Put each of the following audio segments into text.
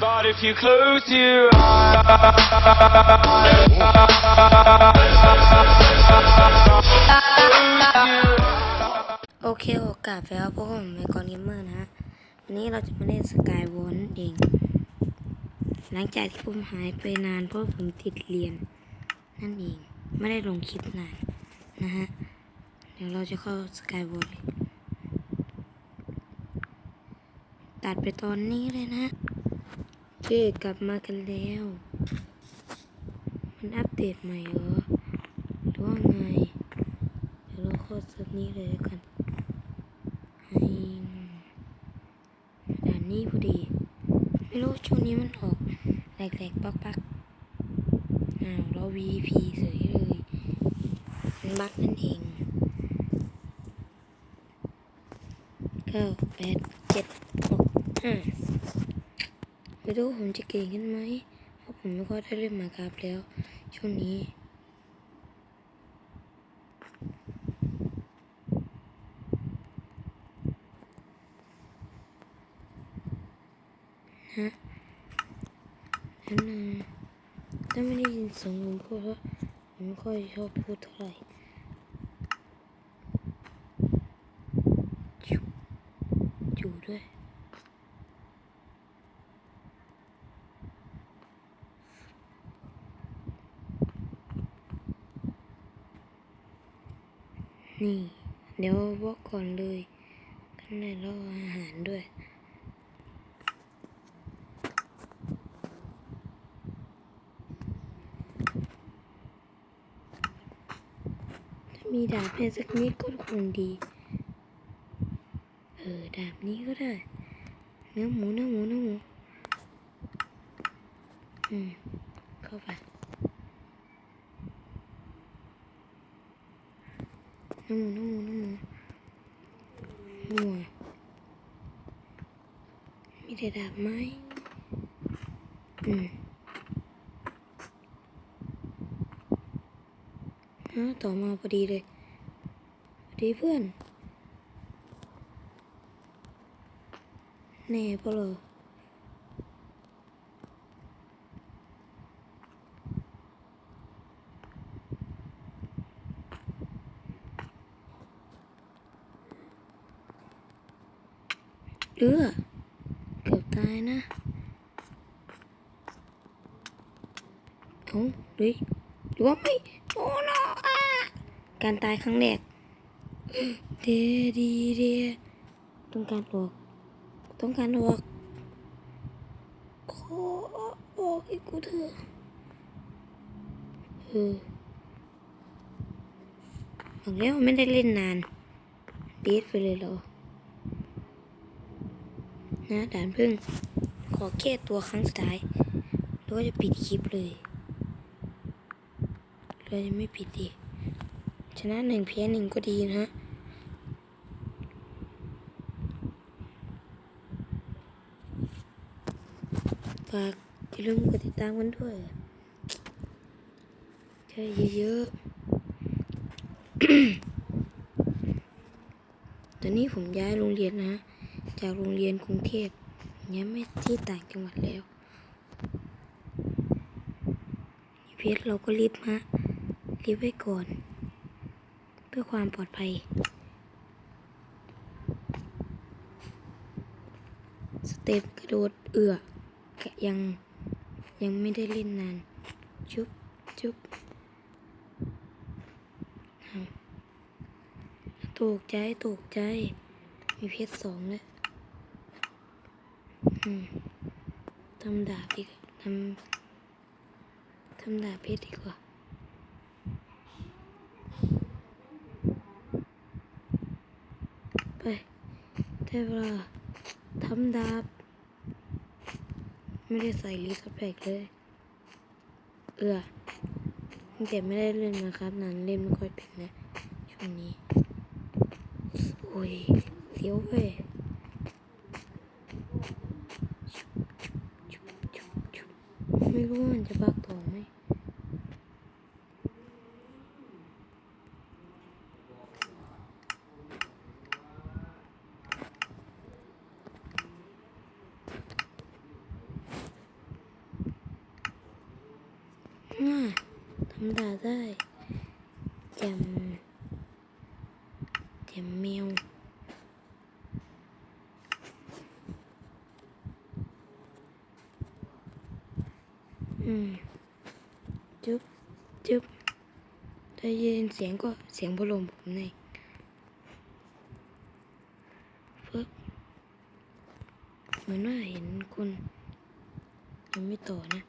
But if you close your eyes, โอเคโอกาสแล้วพวกผมเป็นกอนเกมเมอร์นะฮะ วันนี้เราจะมาเล่นสกายวอลนั่นเอง หลังจากที่ผมหายไปนานเพราะผมติดเรียน นั่นเอง ไม่ได้ลงคลิปนานนะฮะ เดี๋ยวเราจะเข้าสกายวอลเลยตัดไปตอนนี้เลยนะ เจอกลับมากันแล้ว มันอัปเดตใหม่เหรอหรือว่าไง เดี๋ยวเราเข้าเซิร์ฟนี้เลยกันให้ด่านนี้พอดี ไม่รู้ช่วงนี้มันออกแหลกๆปักๆอ้าวเรา VP เฉยเลยมันบักนั่นเองเก้าแปดเจ็ดหกห้า ไม่รู้ผมจะเก่งขึ้นไหมเพราะผมไม่ค่อยได้เล่นมาครับแล้ว ช่วงนี้ฮะนั่นนะถ้าไม่ได้ยินเสียงผมพูดเพราะผมไม่ค่อยชอบพูดเท่าไหร่จุอยู่ด้วย นี่ เดี๋ยวบอกก่อนเลยกันเลยเราอาหารด้วยถ้ามีดาบให้สักนิดก็คงดี เออ ดาบนี้ก็ได้ เนื้อหมูเนื้อหมูเนื้อหมู อืม เข้าไป เนื้อหมูนื้อหมูเนื้อหมูหัวมีแต่ดาบไม้อืมฮะต่อมาพอดีเลยพอดีเพื่อนแน่ปะเหร เอือเกือบตายนะเอ้าเฮ้ยหรือว่าไม่โอ้โนอะการตายครั้งแรกเดดีเดียต้องการออกต้องการออกขอออกให้กูเถอะเออบอกแล้วไม่ได้เล่นนานเดทไปเลยเหรอ นะด่านพึ่งขอแค่ตัวครั้งสุดท้ายแล้วก็จะปิดคลิปเลยเลยไม่ผิดดิชนะหนึ่งเพียหนึ่งก็ดีนะฮะฝากอย่าลืมกดติดตามกันด้วยใช่เยอะๆ ตอนนี้ผมย้ายโรงเรียนนะฮะ จากโรงเรียนกรุงเทพย้ายไม่ที่ต่างจังหวัดแล้วเพชรเราก็รีบฮะรีบไว้ก่อน เพื่อความปลอดภัย สเต็ปกระโดดเอือกยังยังไม่ได้เล่นนานจุ๊บจุ๊บตกใจตกใจ มีเพชรสองแล้ว ทำดาบดีกว่าทำทำดาบเพชรดีกว่าไปได้เวลาทำดาบ ไม่ได้ใส่ลิสแพกเลย เอือแต่ไม่ได้เล่นมาครับนานเล่นไม่ค่อยเป็นนะช่วงนี้ โอ้ยเสียวเว้ย ไม่รู้มันจะบักต่อไหมทำดาได้แจมแจมแมว เสียงก็เสียงพัดลมผมนี่ปึ๊บเหมือนว่าเห็นคนยังไม่ต่อนะ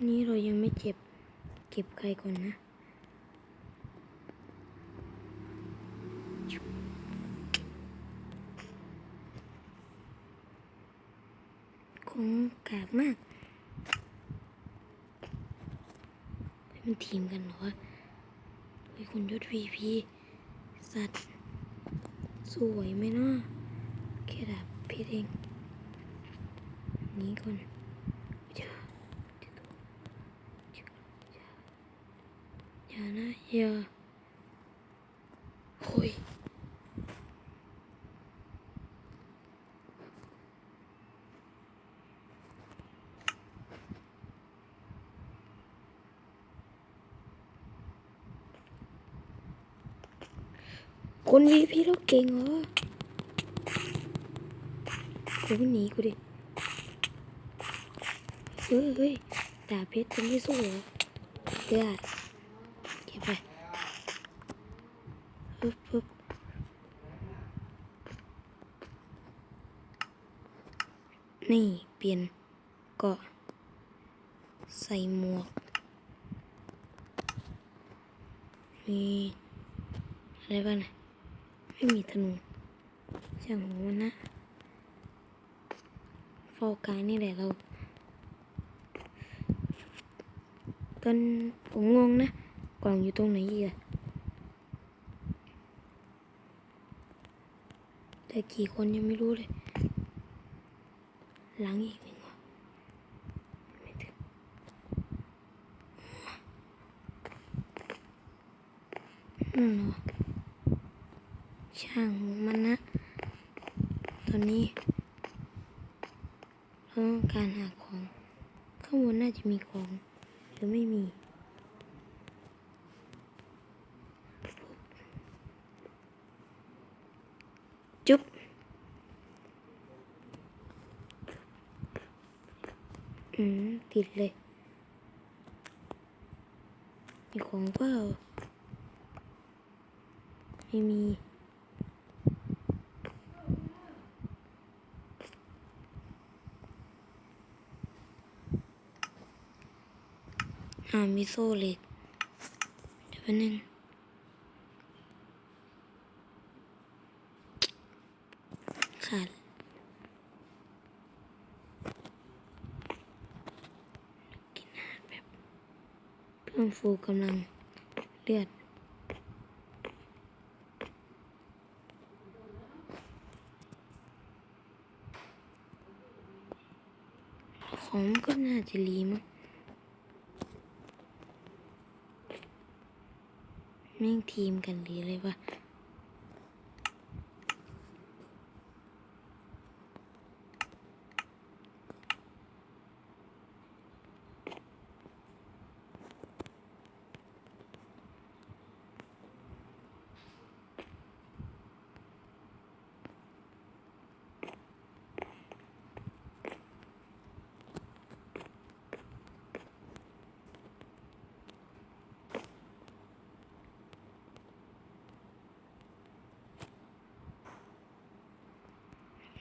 ช่วงนี้เรายังไม่เจ็บ เก็บใครก่อนนะคงกากมากเป็นทีมกันเหรอวะเฮ้ยคนยศ VP สัตว์ สวยไหมเนาะแค่ดาบพิษเองนี้ก่อนอย่า อย่านะอย่าโอ้ยคน VP เราเก่งเหรอกูหนีกูดิ เฮ้ยเฮ้ยดาเพชรจะไม่สู้เหรอได้เก็บไป ปึ๊บปึ๊บนี่เปลี่ยนเกาะใส่หมวกมีอะไรบ้างนะไม่มีธนูช่างหัวมันนะโฟกัสนี่แหละเราตอนผมงงนะกล่องอยู่ตรงไหนอีกอะ แต่กี่คนยังไม่รู้เลย หลังอีกหนึ่งวะไม่ถึงนั่นเหรอช่างมันนะ ตอนนี้เราต้องการหาของ ข้างบนน่าจะมีของ หรือไม่มี จุ๊บอืมติดเลยมีของเปล่าไม่มีอ่ามีโซ่เหล็กเดี๋ยวแป๊บนึงขาดกินอาหารแบบ เพิ่มฟูกำลังเลือด ของก็น่าจะรีมั้งแม่งทีมกันดีเลยวะ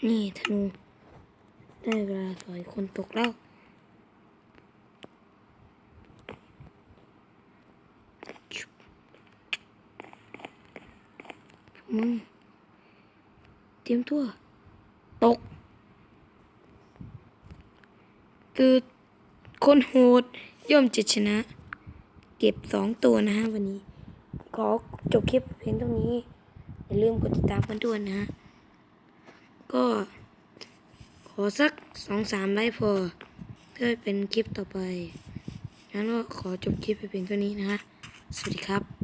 นี่ธนู ได้เวลาสอยคนตกแล้ว มึง เตรียมตัว ตก คือคนโหดย่อมจะชนะ เก็บสองตัวนะฮะวันนี้ ขอจบคลิปเพียงเท่านี้ อย่าลืมกดติดตามกันด้วยนะฮะ ก็ ขอสักสองสามไลค์พอเพื่อเป็นคลิปต่อไปงั้นก็ขอจบคลิปไปเป็นแค่นี้นะฮะสวัสดีครับ